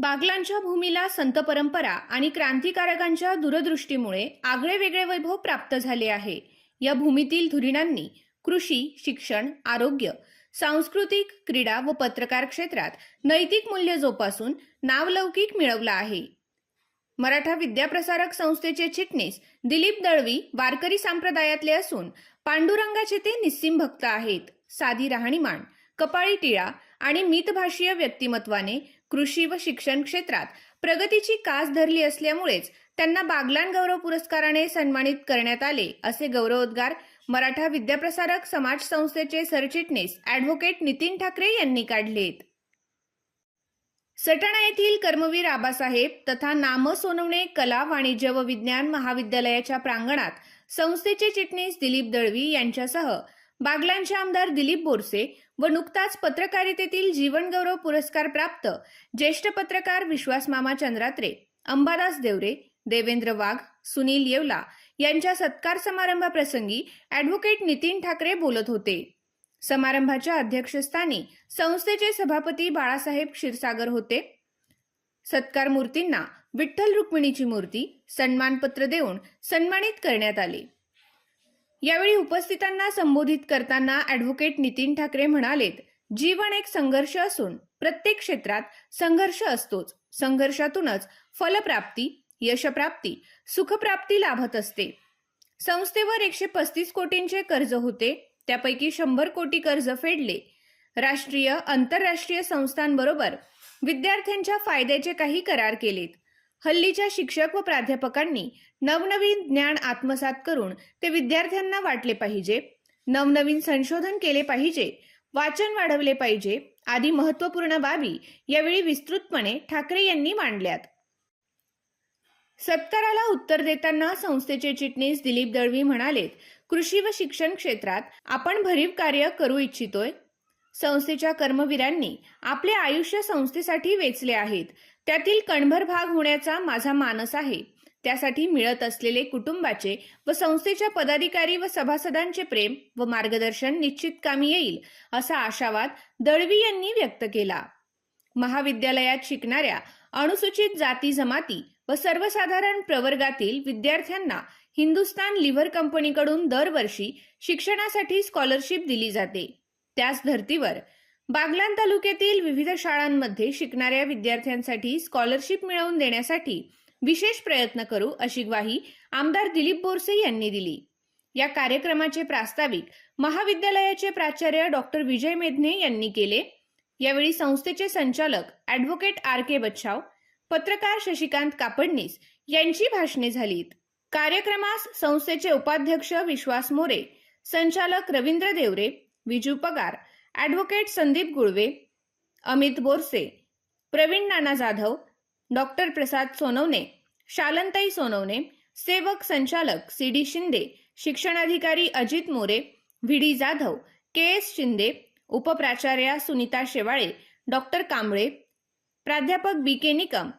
बागलांच्या भूमीला संत परंपरा आणि क्रांतिकारकांच्या दूरदृष्टीमुळे आगळे वेगळे वैभव प्राप्त झाले आहे. या भूमीतील धुरीणांनी कृषी शिक्षण आरोग्य सांस्कृतिक क्रीडा व पत्रकार क्षेत्रात नैतिक मूल्य जोपासून नावलौकिक मिळवला आहे. मराठा विद्याप्रसारक संस्थेचे चिटणीस दिलीप दळवी वारकरी संप्रदायातले असून पांडुरंगाचे ते निस्सिम भक्त आहेत. साधी राहणीमान कपाळी टिळा आणि मितभाषीय व्यक्तिमत्वाने कृषी व शिक्षण क्षेत्रात. प्रगतीची कास धरली असल्यामुळेच त्यांना बागलान गौरव पुरस्काराने सन्मानित करण्यात आले असे गौरवोद्गार मराठा विद्याप्रसारक समाज संस्थेचे सरचिटणीस ॲडव्होकेट नितीन ठाकरे यांनी काढलेत. सटाणा येथील कर्मवीर आबासाहेब तथा नाम सोनवणे कला वाणिज्य व विज्ञान महाविद्यालयाच्या प्रांगणात संस्थेचे चिटणीस दिलीप दळवी यांच्यासह बागलांचे आमदार दिलीप बोरसे व नुकताच पत्रकारितेतील जीवनगौरव पुरस्कार प्राप्त ज्येष्ठ पत्रकार विश्वास मामा चंद्रात्रे अंबादास देवरे देवेंद्र वाघ सुनील येवला यांच्या सत्कार समारंभाप्रसंगी ॲडव्होकेट नितीन ठाकरे बोलत होते. समारंभाच्या अध्यक्षस्थानी संस्थेचे सभापती बाळासाहेब क्षीरसागर होते. सत्कार मूर्तींना विठ्ठल रुक्मिणीची मूर्ती सन्मानपत्र देऊन सन्मानित करण्यात आले. यावेळी उपस्थितांना संबोधित करताना ॲडव्होकेट नितीन ठाकरे म्हणालेत जीवन एक संघर्ष असून प्रत्येक क्षेत्रात संघर्ष असतोच. संघर्षातूनच फलप्राप्ती यशप्राप्ती सुखप्राप्ती लाभत असते. संस्थेवर एकशे पस्तीस कोटींचे कर्ज होते त्यापैकी शंभर कोटी कर्ज फेडले. राष्ट्रीय आंतरराष्ट्रीय संस्थांबरोबर विद्यार्थ्यांच्या फायद्याचे काही करार केलेत. हल्लीच्या शिक्षक व प्राध्यापकांनी नवनवीन ज्ञान आत्मसात करून ते विद्यार्थ्यांना वाटले पाहिजे. नवनवीन संशोधन केले पाहिजे. वाचन वाढवले पाहिजे. आदी महत्त्वपूर्ण बाबी यावेळी विस्तृतपणे ठाकरे यांनी मांडल्यात. सत्काराला उत्तर देताना संस्थेचे चिटणीस दिलीप दळवी म्हणालेत कृषी व शिक्षण क्षेत्रात आपण भरीव कार्य करू इच्छितोय. संस्थेच्या कर्मवीरांनी आपले आयुष्य संस्थेसाठी वेचले आहेत. त्यातील कणभर भाग होण्याचा माझा मानस आहे. त्यासाठी मिळत असलेले कुटुंबाचे व संस्थेच्या पदाधिकारी व सभासदांचे प्रेम व मार्गदर्शन निश्चित कामी येईल असा आशावाद दळवी यांनी व्यक्त केला. महाविद्यालयात शिकणाऱ्या अनुसूचित जाती जमाती व सर्वसाधारण प्रवर्गातील विद्यार्थ्यांना हिंदुस्तान लिव्हर कंपनीकडून दरवर्षी शिक्षणासाठी स्कॉलरशिप दिली जाते. त्याच धर्तीवर बागलान तालुक्यातील विविध शाळांमध्ये शिकणाऱ्या विद्यार्थ्यांसाठी स्कॉलरशिप मिळवून देण्यासाठी विशेष प्रयत्न करू अशी ग्वाही आमदार दिलीप बोरसे यांनी दिली. या कार्यक्रमाचे प्रास्ताविक महाविद्यालयाचे प्राचार्य डॉक्टर विजय मेधने यांनी केले. यावेळी संस्थेचे संचालक ॲडव्होकेट आर के बच्छाव पत्रकार शशिकांत कापडनीस यांची भाषणे झालीत. कार्यक्रमास संस्थेचे उपाध्यक्ष विश्वास मोरे संचालक रवींद्र देवरे विजू पगार ॲडव्होकेट संदीप गुळवे अमित बोरसे प्रवीण नाना जाधव डॉक्टर प्रसाद सोनवणे शालंताई सोनवणे सेवक संचालक सी डी शिंदे शिक्षणाधिकारी Ajit More V D Jadhav K S Shinde उपप्राचार्या Sunita Shewale doctor Kamble प्राध्यापक B K Nikam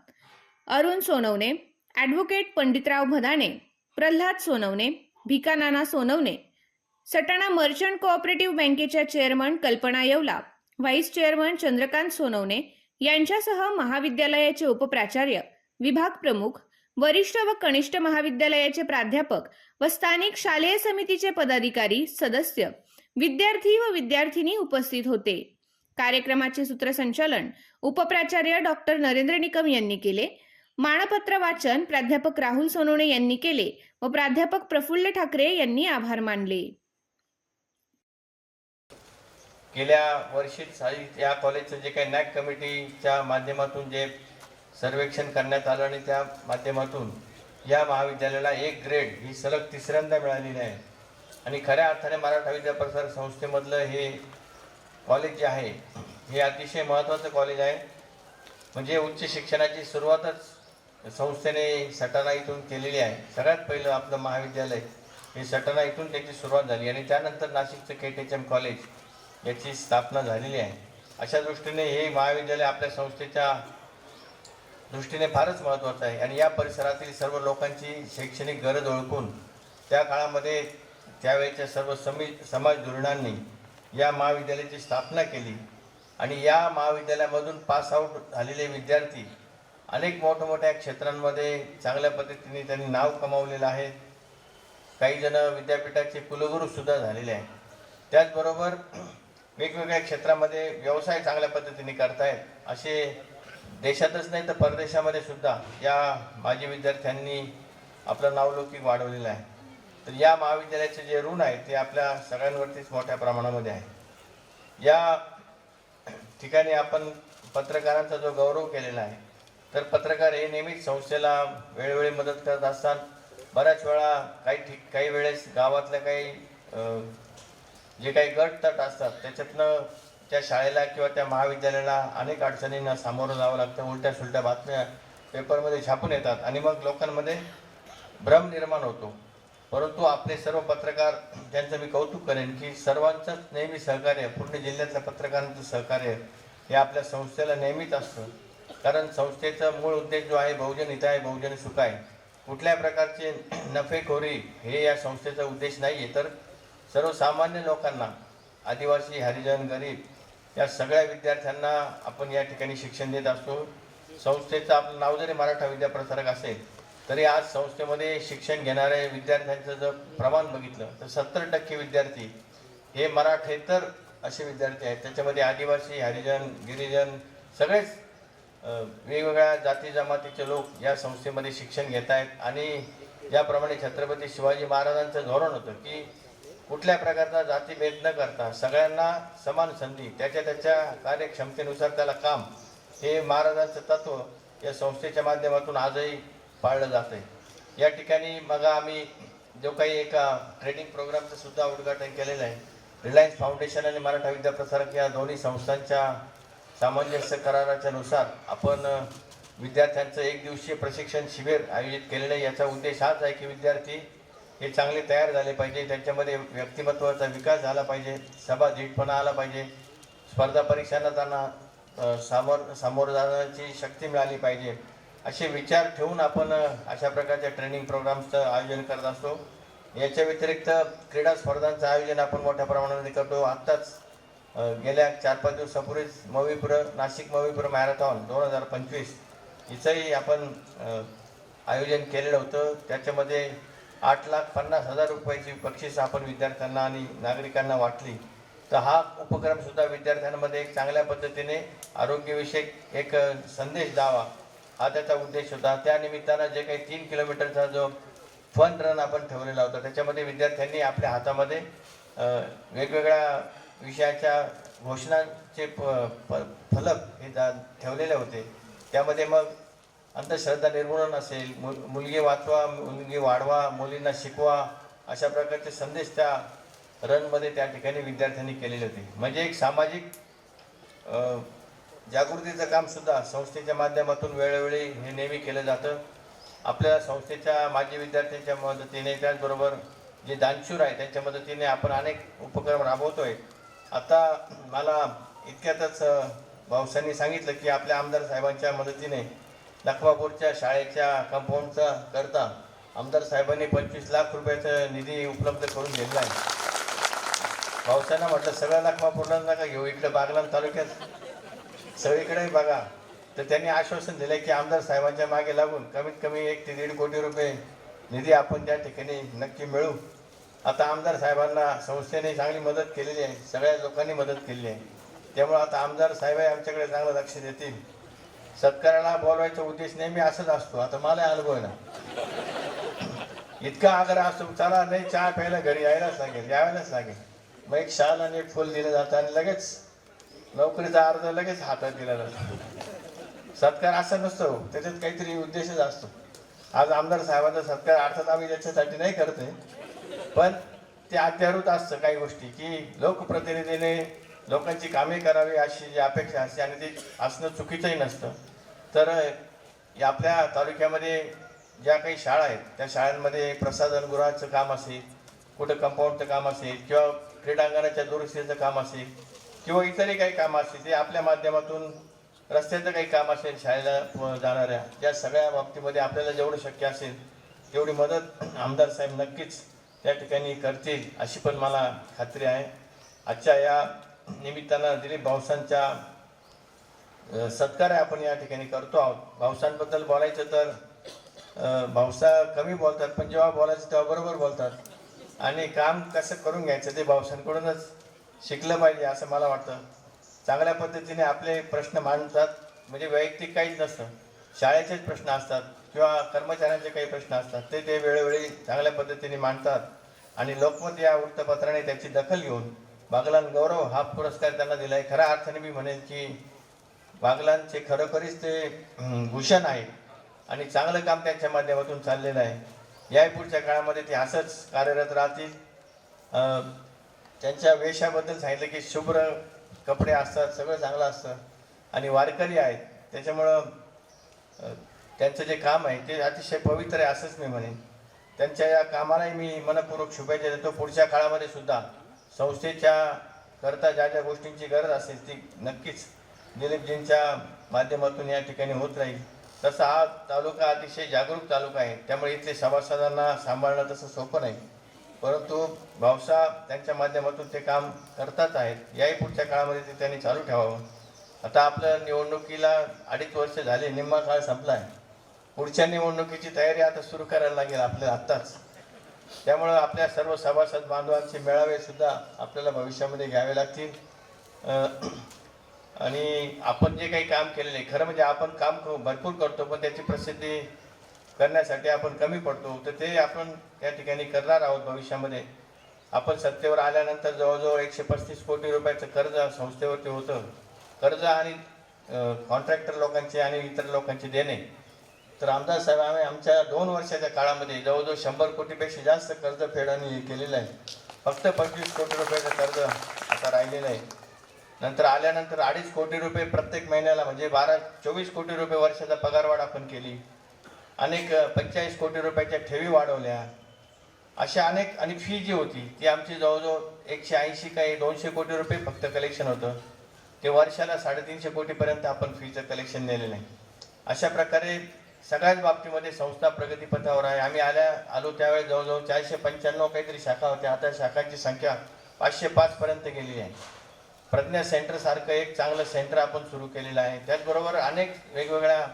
Arun Sonawane advocate Panditrao Bhadane Pralhad Sonawane Bhikanana Sonawane Satana merchant cooperative बँकेच्या chairman Kalpana Yeola vice chairman Chandrakant Sonawane यांच्यासह महाविद्यालयाचे उपप्राचार्य विभाग प्रमुख वरिष्ठ व कनिष्ठ महाविद्यालयाचे प्राध्यापक व स्थानिक शालेय समितीचे पदाधिकारी सदस्य विद्यार्थी व विद्यार्थिनी उपस्थित होते. कार्यक्रमाचे सूत्रसंचालन उपप्राचार्य डॉक्टर नरेंद्र निकम यांनी केले. मानपत्र वाचन प्राध्यापक राहुल सोनोणे यांनी केले व प्राध्यापक प्रफुल्ल ठाकरे यांनी आभार मानले. गेल्या वर्षी साई या कॉलेजचं जे काही नॅक कमिटीच्या माध्यमातून जे सर्वेक्षण करण्यात आलं आणि त्या माध्यमातून या महाविद्यालयाला एक ग्रेड ही सलग तिसऱ्यांदा मिळालेली आहे. आणि खऱ्या अर्थाने मराठा विद्याप्रसार संस्थेमधलं हे कॉलेज जे आहे हे अतिशय महत्त्वाचं कॉलेज आहे. म्हणजे उच्च शिक्षणाची सुरुवातच संस्थेने सटाणा इथून केलेली आहे. सगळ्यात पहिलं आपलं महाविद्यालय हे सटाणा इथून त्याची सुरुवात झाली आणि त्यानंतर नाशिकचं K T H M college याची स्थापना झालेली आहे. अशा दृष्टीने हे महाविद्यालय आपल्या संस्थेच्या दृष्टीने फारच महत्त्वाचं आहे. आणि या परिसरातील सर्व लोकांची शैक्षणिक गरज ओळखून त्या काळामध्ये त्यावेळेच्या सर्व समी समाज धोरणांनी या महाविद्यालयाची स्थापना केली. आणि या महाविद्यालयामधून पास आऊट झालेले विद्यार्थी अनेक मोठमोठ्या क्षेत्रांमध्ये चांगल्या पद्धतीने त्यांनी नाव कमावलेलं आहे. काही जण विद्यापीठाचे कुलगुरूसुद्धा झालेले आहेत. त्याचबरोबर वेगवेगळ्या क्षेत्रामध्ये व्यवसाय चांगल्या पद्धतीने करतायत. असे देशातच नाही तर परदेशामध्ये सुद्धा या माजी विद्यार्थ्यांनी आपलं नावलौकिक वाढवलेलं आहे. तर या महाविद्यालयाचे जे ऋण आहे ते आपल्या सगळ्यांवरतीच मोठ्या प्रमाणामध्ये आहे या ठिकाणी आपण पत्रकारांचा जो गौरव केलेला आहे तर पत्रकार हे नेहमीच संस्थेला वेळोवेळी मदत करत असतात. बऱ्याच वेळा काही ठिक काही वेळेस गावातल्या काही जे काही गट तट असतात त्याच्यातनं त्या शाळेला किंवा त्या महाविद्यालयाला अनेक अडचणींना सामोरं जावं लागतं उलट्या सुलट्या बातम्या पेपरमध्ये छापून येतात आणि मग लोकांमध्ये भ्रम निर्माण होतो. परंतु आपले सर्व पत्रकार ज्यांचं मी कौतुक करेन की सर्वांचंच नेहमी सहकार्य पूर्ण जिल्ह्यातल्या पत्रकारांचं सहकार्य हे आपल्या संस्थेला नेहमीच असतं. कारण संस्थेचा मूळ उद्देश जो आहे बहुजन हिताय बहुजन सुखाय कुठल्या प्रकारचे नफेखोरी हे या संस्थेचा उद्देश नाही आहे तर सर्वसामान्य लोकांना आदिवासी हरिजन गरीब या सगळ्या विद्यार्थ्यांना आपण या ठिकाणी शिक्षण देत असतो. संस्थेचं आपलं नाव जरी मराठा विद्याप्रसारक असेल तरी आज संस्थेमध्ये शिक्षण घेणाऱ्या विद्यार्थ्यांचं जर प्रमाण बघितलं तर सत्तर टक्के विद्यार्थी हे मराठेतर असे विद्यार्थी आहेत. त्याच्यामध्ये आदिवासी हरिजन गिरिजन सगळेच वेगवेगळ्या जाती जमातीचे लोक या संस्थेमध्ये शिक्षण घेत आहेत. आणि ज्याप्रमाणे छत्रपती शिवाजी महाराजांचं धोरण होतं की कुठल्या प्रकारचा जातीभेद न करता सगळ्यांना समान संधी त्याच्या त्याच्या कार्यक्षमतेनुसार त्याला काम हे महाराजांचं तत्व या संस्थेच्या माध्यमातून आजही पाळलं जात आहे या ठिकाणी मग आम्ही जो काही एका ट्रेनिंग प्रोग्रामचं सुद्धा उद्घाटन केलेलं आहे. रिलायन्स फाउंडेशन आणि मराठा विद्याप्रसारक या दोन्ही संस्थांच्या सामंजस्य कराराच्या नुसार आपण विद्यार्थ्यांचं एक दिवसीय प्रशिक्षण शिबिर आयोजित केलेलं आहे. याचा उद्देश हाच आहे की विद्यार्थी हे चांगले तयार झाले पाहिजे. त्यांच्यामध्ये व्यक्तिमत्वाचा विकास झाला पाहिजे. सभा धीटपणा आला पाहिजे. स्पर्धा परीक्षांना त्यांना सामोर सामोर जाण्याची शक्ती मिळाली पाहिजे. असे विचार ठेवून आपण अशा प्रकारच्या ट्रेनिंग प्रोग्राम्सचं आयोजन करत असतो. याच्या व्यतिरिक्त क्रीडा स्पर्धांचं आयोजन आपण मोठ्या प्रमाणामध्ये करतो. आत्ताच गेल्या चार पाच दिवसापूर्वीच मवीपुर नाशिक मवीपुर मॅरेथॉन दोन हजार पंचवीस हिचंही आपण आयोजन केलेलं होतं. त्याच्यामध्ये आठ लाख पन्नास हजार रुपयाची बक्षीस आपण विद्यार्थ्यांना आणि नागरिकांना वाटली. तर हा उपक्रमसुद्धा विद्यार्थ्यांमध्ये एक चांगल्या पद्धतीने आरोग्यविषयक एक संदेश द्यावा. हा त्याचा उद्देश होता. त्या निमित्तानं जे काही तीन किलोमीटरचा जो फन रन आपण ठेवलेला होता त्याच्यामध्ये विद्यार्थ्यांनी आपल्या हातामध्ये वेगवेगळ्या विषयाच्या घोषणांचे प प- फलक हे जा ठेवलेले होते. त्यामध्ये मग अंधश्रद्धा निर्मूलन असेल मुल मुलगी वाचवा मुलगी वाढवा मुलींना शिकवा अशा प्रकारचे संदेश त्या रनमध्ये त्या ठिकाणी विद्यार्थ्यांनी केलेले होते. म्हणजे एक सामाजिक जागृतीचं काम सुद्धा संस्थेच्या माध्यमातून वेळोवेळी हे नेहमी केलं जातं. आपल्या संस्थेच्या माजी विद्यार्थ्यांच्या मदतीने त्याचबरोबर जे दानशूर आहे त्यांच्या मदतीने आपण अनेक उपक्रम राबवतो आहे आता मला इतक्यातच भाऊसांनी सांगितलं की आपल्या आमदार साहेबांच्या मदतीने लखवापूरच्या शाळेच्या कंपाऊंडचा करता आमदार साहेबांनी पंचवीस लाख रुपयाचा निधी उपलब्ध करून दिलेला आहे. पावसानं म्हटलं सगळ्या लखवापूरला नका घेऊ इकडं बागलाम तालुक्यात सगळीकडे बघा. तर त्यांनी आश्वासन दिलं की आमदार साहेबांच्या मागे लागून कमीत कमी एक ते दीड कोटी रुपये निधी आपण त्या ठिकाणी नक्की मिळू. आता आमदार साहेबांना संस्थेने चांगली मदत केलेली आहे सगळ्या लोकांनी मदत केलेली आहे. त्यामुळे आता आमदार साहेबही आमच्याकडे चांगलं लक्ष देतील. सत्काराला बोलवायचा उद्देश नेहमी असंच असतो. आता मला अनुभव आहे ना. इतका आग्रह असतो चला नाही चहा प्यायला घरी यायलाच लागेल यायलाच लागेल मग एक शाल आणि एक फुल दिलं जातं आणि लगेच नोकरीचा अर्ज लगेच हातात दिला जातो. सत्कार असा नसतो त्याच्यात काहीतरी उद्देशच असतो. आज आमदार साहेबांचा सत्कार अर्थात आम्ही त्याच्यासाठी नाही करतोय पण ते अत्यारूत असतं काही गोष्टी की लोकप्रतिनिधीने लोकांची कामे करावी अशी जी अपेक्षा असते आणि ते असणं चुकीचंही नसतं. तर या आपल्या तालुक्यामध्ये ज्या काही शाळा आहेत त्या शाळांमध्ये प्रसाधनगृहाचं काम असेल कुठं कंपाऊंडचं काम असेल किंवा क्रीडांगणाच्या दुरुस्तीचं काम असेल किंवा इतरही काही कामं असतील ते आपल्या माध्यमातून रस्त्याचं काही काम असेल शाळेला जाणाऱ्या या सगळ्या बाबतीमध्ये आपल्याला जेवढं शक्य असेल तेवढी मदत आमदार साहेब नक्कीच त्या ठिकाणी करतील अशी पण मला खात्री आहे. आजच्या या निमित्तानं दिलीप भाऊसांच्या सत्कार आपण या ठिकाणी करतो आहोत. भावसांबद्दल बोलायचं तर भावसा कमी बोलतात पण जेव्हा बोलायचं तेव्हा बरोबर बोलतात. आणि काम कसं करून घ्यायचं ते भावसांकडूनच शिकलं पाहिजे असं मला वाटतं. चांगल्या पद्धतीने आपले प्रश्न मांडतात म्हणजे वैयक्तिक काहीच नसतं. शाळेचेच प्रश्न असतात किंवा कर्मचाऱ्यांचे काही प्रश्न असतात ते ते वेळोवेळी चांगल्या पद्धतीने मांडतात. आणि लोकमत या वृत्तपत्राने त्याची दखल घेऊन बागलान गौरव हा पुरस्कार त्यांना दिला आहे खऱ्या अर्थाने मी म्हणेन की बागलांचे खरोखरीच ते भूषण आहे आणि चांगलं काम त्यांच्या माध्यमातून चाललेलं आहे. या पुढच्या काळामध्ये ते असंच कार्यरत राहतील. त्यांच्या वेशाबद्दल सांगितलं की शुभ्र कपडे असतात सगळं चांगलं असतं आणि वारकरी आहेत. त्याच्यामुळं त्यांचं जे काम आहे ते अतिशय पवित्र आहे असंच मी म्हणेन. त्यांच्या या कामालाही मी मनपूर्वक शुभेच्छा देतो. पुढच्या काळामध्ये सुद्धा संस्थेच्या करता ज्या ज्या गोष्टींची गरज असेल ती नक्कीच दिलीपजींच्या माध्यमातून या ठिकाणी होत राहील. तसा हा तालुका अतिशय जागरूक तालुका आहे. त्यामुळे इथले सभासदांना सांभाळणं तसं सोपं नाही. परंतु भावसा त्यांच्या माध्यमातून ते काम करतात आहेत. याही पुढच्या काळामध्ये ते त्यांनी चालू ठेवावं. आता आपलं निवडणुकीला अडीच वर्ष झाले. निम्मा काळ संपला आहे. पुढच्या निवडणुकीची तयारी आता सुरू करायला लागेल आपल्याला आत्ताच. त्यामुळं आपल्या सर्व सभासद बांधवांचे मेळावे सुद्धा आपल्याला भविष्यामध्ये घ्यावे लागतील. आणि आपण जे काही काम केलेलं आहे खरं म्हणजे आपण काम भरपूर करतो पण त्याची प्रसिद्धी करण्यासाठी आपण कमी पडतो. तर ते आपण त्या ठिकाणी करणार आहोत भविष्यामध्ये. आपण सत्तेवर आल्यानंतर जवळजवळ एकशे पस्तीस कोटी रुपयाचं कर्ज संस्थेवरती होतं. कर्ज आणि कॉन्ट्रॅक्टर लोकांचे आणि इतर लोकांचे देणे. तर आमदार साहेब आम्ही आमच्या दोन वर्षाच्या काळामध्ये जवळजवळ शंभर कोटीपेक्षा जास्त कर्ज फेडणी केलेलं आहे. फक्त पंचवीस कोटी रुपयाचं कर्ज आता राहिलेलं आहे. नंतर आल्यानंतर अडीच कोटी रुपये प्रत्येक महिन्याला म्हणजे बारा चोवीस कोटी रुपये वर्षाचा पगारवाढ आपण केली. अनेक पंचेचाळीस कोटी रुपयाच्या ठेवी वाढवल्या. अशा अनेक आणि फी जी होती ती आमची जवळजवळ एकशे ऐंशी काही दोनशे कोटी रुपये फक्त कलेक्शन होतं. ते वर्षाला साडेतीनशे कोटीपर्यंत आपण फीचं कलेक्शन नेलेलं आहे. अशा प्रकारे सगळ्याच बाबतीमध्ये संस्था प्रगतीपथावर आहे. आम्ही आल्या आलो त्यावेळेस जवळजवळ चारशे पंच्याण्णव काहीतरी शाखा होत्या. आता शाखांची संख्या पाचशे पाचपर्यंत गेलेली आहे. प्रज्ञा सेंटर सारखं एक चांगलं सेंटर आपण सुरू केलेलं आहे. त्याचबरोबर अनेक वेगवेगळ्या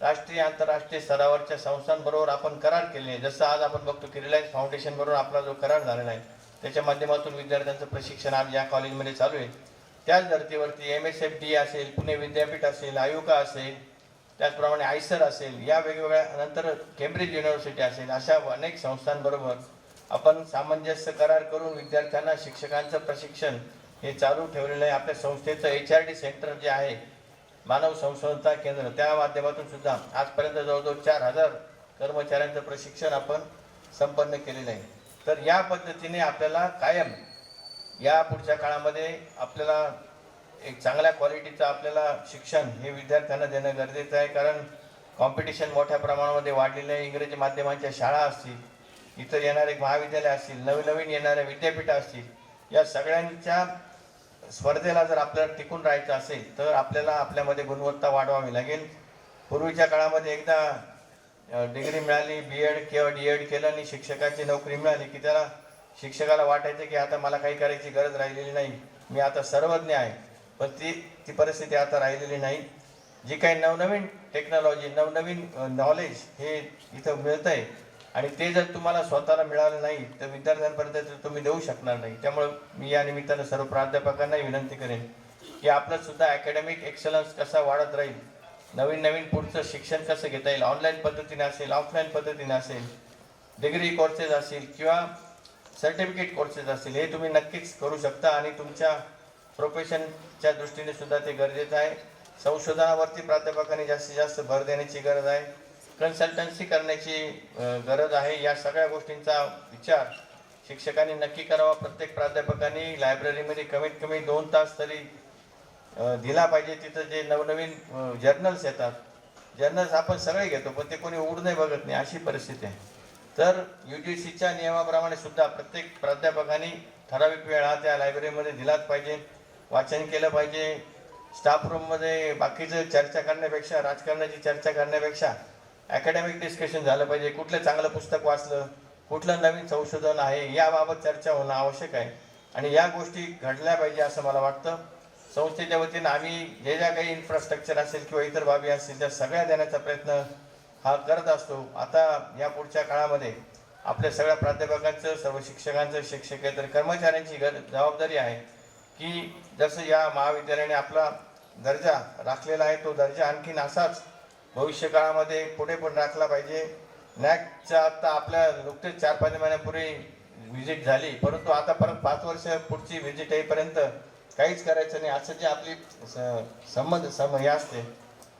राष्ट्रीय आंतरराष्ट्रीय स्तरावरच्या संस्थांबरोबर आपण करार केले आहे जसं आज आपण बघतो की रिलायन्स फाउंडेशनबरोबर आपला जो करार झालेला आहे त्याच्या माध्यमातून विद्यार्थ्यांचं प्रशिक्षण आज या कॉलेजमध्ये चालू आहे. त्याच धर्तीवरती एम एस एफ डी असेल पुणे विद्यापीठ असेल आयुका असेल त्याचप्रमाणे आयसर असेल या वेगवेगळ्या नंतर केम्ब्रिज युनिव्हर्सिटी असेल अशा अनेक संस्थांबरोबर आपण सामंजस्य करार करून विद्यार्थ्यांना शिक्षकांचं प्रशिक्षण हे चालू ठेवलेलं आहे. आपल्या संस्थेचं एच आर डी सेंटर जे आहे मानव संशोधनता केंद्र त्या माध्यमातून सुद्धा आजपर्यंत जवळजवळ चार हजार कर्मचाऱ्यांचं प्रशिक्षण आपण संपन्न केलेलं आहे. तर या पद्धतीने आपल्याला कायम या पुढच्या काळामध्ये आपल्याला एक चांगल्या क्वालिटीचं आपल्याला शिक्षण हे विद्यार्थ्यांना देणं गरजेचं आहे. कारण कॉम्पिटिशन मोठ्या प्रमाणामध्ये वाढलेलं आहे. इंग्रजी माध्यमांच्या शाळा असतील इतर येणारे महाविद्यालय असतील नवीन नवीन येणाऱ्या विद्यापीठं असतील या सगळ्यांच्या स्पर्धेला जर आपल्याला टिकून राहायचं असेल तर आपल्याला आपल्यामध्ये गुणवत्ता वाढवावी लागेल. पूर्वीच्या काळामध्ये एकदा डिग्री मिळाली बी एड किंवा डी एड केलं आणि शिक्षकाची नोकरी मिळाली की त्याला शिक्षकाला वाटायचं की आता मला काही करायची गरज राहिलेली नाही. मी आता सर्वज्ञ आहे. पण ती ती परिस्थिती आता राहिलेली नाही. जी काही नवनवीन टेक्नॉलॉजी नवनवीन नॉलेज हे इथं मिळतं आहे आणि ते जर तुम्हाला स्वतःला मिळालं नाही तर विद्यार्थ्यांपर्यंत ते तुम्ही देऊ शकणार नाही. त्यामुळं मी या निमित्तानं सर्व प्राध्यापकांनाही विनंती करेन की आपलं सुद्धा अकॅडमिक एक्सलन्स कसा वाढत राहील नवीन नवीन पुढचं शिक्षण कसं घेता येईल ऑनलाईन पद्धतीने असेल ऑफलाईन पद्धतीने असेल डिग्री कोर्सेस असतील किंवा सर्टिफिकेट कोर्सेस असतील हे तुम्ही नक्कीच करू शकता आणि तुमच्या प्रोफेशनच्या दृष्टीने सुद्धा ते गरजेचं आहे. संशोधनावरती प्राध्यापकांनी जास्तीत जास्त भर देण्याची गरज आहे. कन्सल्टन्सी करण्याची गरज आहे. या सगळ्या गोष्टींचा विचार शिक्षकांनी नक्की करावा. प्रत्येक प्राध्यापकांनी लायब्ररीमध्ये कमीत कमी दोन तास तरी दिला पाहिजे. तिथं जे नवनवीन जर्नल्स येतात. जर्नल्स आपण सगळे घेतो पण ते कोणी उघड नाही बघत नाही. अशी परिस्थिती आहे. तर यू जी सीच्या नियमाप्रमाणे सुद्धा प्रत्येक प्राध्यापकांनी ठराविक वेळ हा त्या लायब्ररीमध्ये दिलाच पाहिजे. वाचन केलं पाहिजे. स्टाफ रूममध्ये बाकीचं चर्चा करण्यापेक्षा राजकारणाची चर्चा करण्यापेक्षा अकॅडमिक डिस्कशन झालं पाहिजे. कुठलं चांगलं पुस्तक वाचलं कुठलं नवीन संशोधन आहे याबाबत चर्चा होणं आवश्यक आहे. आणि या गोष्टी घडल्या पाहिजे असं मला वाटतं. संस्थेच्या वतीनं आम्ही जे ज्या काही इन्फ्रास्ट्रक्चर असेल किंवा इतर बाबी असतील त्या सगळ्या देण्याचा प्रयत्न हा करत असतो. आता या पुढच्या काळामध्ये आपल्या सगळ्या प्राध्यापकांचं सर्व शिक्षकांचं शिक्षकेतर कर्मचाऱ्यांची गर जबाबदारी आहे. की जसं या महाविद्यालयाने आपला दर्जा राखलेला आहे तो दर्जा आणखीन असाच भविष्यकाळामध्ये पुढे पण राखला पाहिजे. नॅकचा आता आपल्या नुकतेच चार पाच महिन्यापूर्वी व्हिजिट झाली परंतु आता परत पाच वर्ष पुढची व्हिजिट येईपर्यंत काहीच करायचं नाही. असं जे आपली स- समज सम हे असते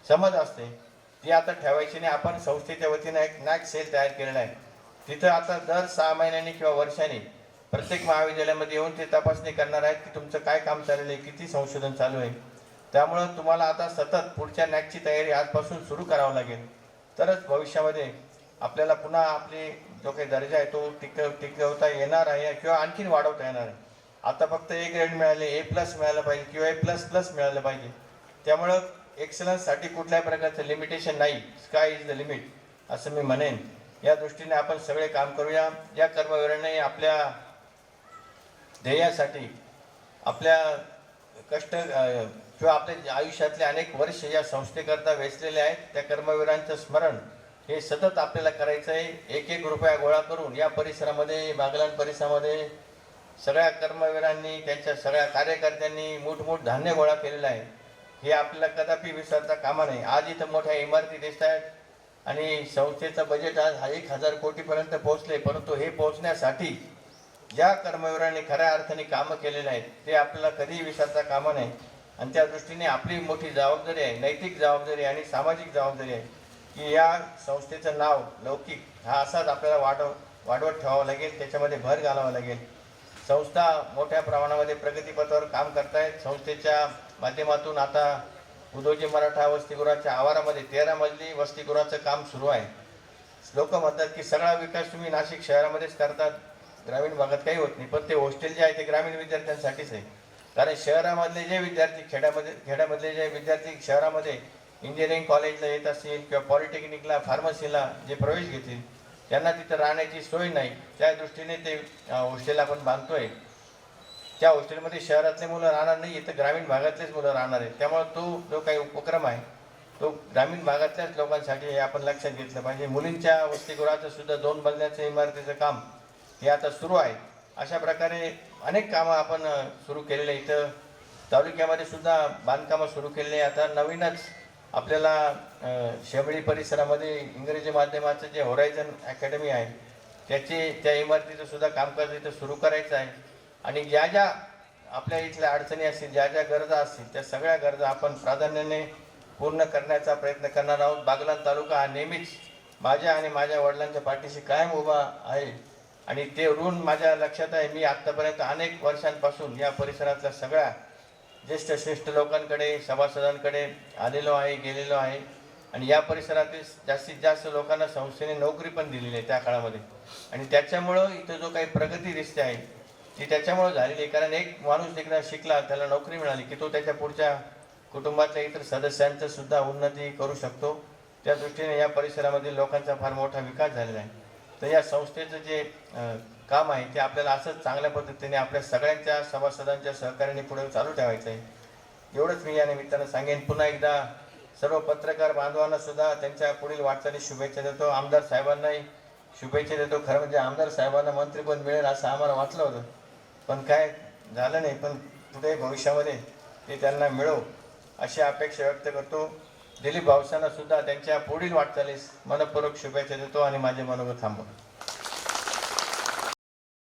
समज असते ती आता ठेवायची नाही. आपण संस्थेच्या वतीनं एक नॅक सेल तयार केलेला आहे. तिथं आता दर सहा महिन्यांनी किंवा वर्षांनी प्रत्येक महाविद्यालयामध्ये येऊन ते तपासणी करणार आहेत की तुमचं काय काम चाललेलं आहे किती संशोधन चालू आहे. त्यामुळं तुम्हाला आता सतत पुढच्या नॅकची तयारी आजपासून सुरू करावं लागेल. तरच भविष्यामध्ये आपल्याला पुन्हा आपली जो काही दर्जा आहे तो टिकव टिकवता येणार आहे किंवा आणखीन वाढवता येणार आहे. आता फक्त ए ग्रेड मिळाले ए प्लस मिळालं पाहिजे किंवा ए प्लस प्लस मिळालं पाहिजे. त्यामुळं एक्सलन्ससाठी कुठल्याही प्रकारचं लिमिटेशन नाही. स्काय इज द लिमिट असं मी म्हणेन. या दृष्टीने आपण सगळे काम करूया. या कर्मवीरांनी आपल्या ध्येयासाठी आपल्या कष्ट किंवा आपल्या आयुष्यातले अनेक वर्ष या संस्थेकरता वेचलेले आहेत. त्या कर्मवीरांचं स्मरण हे सतत आपल्याला करायचं आहे. एक एक रुपया गोळा करून या परिसरामध्ये बागलान परिसरामध्ये सगळ्या कर्मवीरांनी त्यांच्या सगळ्या कार्यकर्त्यांनी मोठमोठ धान्य गोळा केलेलं आहे. हे आपल्याला कदापि विसरता कामा नाही आज इथं मोठ्या इमारती दिसत आहेत आणि संस्थेचं बजेट आज एक हजार कोटीपर्यंत पोहोचले परंतु हे पोहोचण्यासाठी ज्या कर्मवीरांनी खऱ्या अर्थाने कामं केलेले आहेत ते आपल्याला कधीही विसरता कामा नाही आणि त्या दृष्टीने आपली मोठी जबाबदारी आहे नैतिक जबाबदारी आणि सामाजिक जबाबदारी आहे की या संस्थेचं नाव लौकिक हा असाच आपल्याला वाढव वाढवत ठेवावं लागेल त्याच्यामध्ये भर घालावा लागेल. संस्था मोठ्या प्रमाणामध्ये प्रगतीपथावर काम करतायत. संस्थेच्या माध्यमातून आता उदोजी मराठा वसतिगृहाच्या आवारामध्ये तेरा मजली वसतिगृहाचं काम सुरू आहे. लोक म्हणतात की सगळा विकास तुम्ही नाशिक शहरामध्येच करतात. ग्रामीण भागात काही होत नाही पण ते हॉस्टेल जे आहे ते ग्रामीण विद्यार्थ्यांसाठीच आहे. कारण शहरामधले जे विद्यार्थी खेड्यामध्ये खेड्यामधले जे विद्यार्थी शहरामध्ये इंजिनिअरिंग कॉलेजला येत असतील किंवा पॉलिटेक्निकला फार्मसीला जे प्रवेश घेतील त्यांना तिथं राहण्याची सोय नाही. त्या दृष्टीने ते हॉस्टेल आपण बांधतोय. त्या हॉस्टेलमध्ये शहरातले मुलं राहणार नाही इथं ग्रामीण भागातलेच मुलं राहणार आहेत. त्यामुळे तो जो काही उपक्रम आहे तो ग्रामीण भागातल्याच लोकांसाठी हे आपण लक्षात घेतलं पाहिजे. मुलींच्या वसतिगृहाचं सुद्धा दोन बदल्याचं इमारतीचं काम हे आता सुरू आहे. अशा प्रकारे अनेक कामं आपण सुरू केलेले इथं तालुक्यामध्ये सुद्धा बांधकामं सुरू केलेली आता नवीनच आपल्याला अ, शेमळी परिसरामध्ये इंग्रजी माध्यमाचं जे होरायझन अकॅडमी आहे त्याचे त्या इमारतीचं सुद्धा कामकाज इथं सुरू करायचं आहे. आणि ज्या ज्या आपल्या इथल्या अडचणी असतील ज्या ज्या गरजा असतील त्या सगळ्या गरजा आपण प्राधान्याने पूर्ण करण्याचा प्रयत्न करणार आहोत. बागलाण तालुका हा नेहमीच माझ्या आणि माझ्या वडिलांच्या पाठीशी कायम उभा आहे. आणि ते ऋण माझ्या लक्षात आहे. मी आत्तापर्यंत अनेक वर्षांपासून या परिसरातल्या सगळ्या ज्येष्ठ श्रेष्ठ लोकांकडे सभासदांकडे आलेलो आहे गेलेलो आहे. आणि या परिसरातील जास्तीत जास्त लोकांना संस्थेने नोकरी पण दिलेली आहे त्या काळामध्ये. आणि त्याच्यामुळं इथं जो काही प्रगती दिसते आहे ती त्याच्यामुळं झालेली आहे. कारण एक माणूस एकदा शिकला त्याला नोकरी मिळाली की तो त्याच्या पुढच्या कुटुंबातल्या इतर सदस्यांचं सुद्धा उन्नती करू शकतो. त्या दृष्टीने या परिसरामधील लोकांचा फार मोठा विकास झालेला आहे. तर या संस्थेचं जे काम आहे ते आपल्याला असंच चांगल्या पद्धतीने आपल्या सगळ्यांच्या सभासदांच्या सहकार्याने पुढे चालू ठेवायचं आहे. एवढंच मी या निमित्तानं सांगेन. पुन्हा एकदा सर्व पत्रकार बांधवांना सुद्धा त्यांच्या पुढील वाटचाली शुभेच्छा देतो. आमदार साहेबांनाही शुभेच्छा देतो. खरं म्हणजे आमदार साहेबांना मंत्रीपद मिळेल असं आम्हाला वाटलं होतं. पण काय झालं नाही पण पुढे भविष्यामध्ये ते त्यांना मिळो अशी अपेक्षा व्यक्त करतो. दिलीप भावसाना सुद्धा त्यांच्या पुढील वाटचालीस मनपूर्वक शुभेच्छा देतो आणि माझे मनोगत थांबवतो.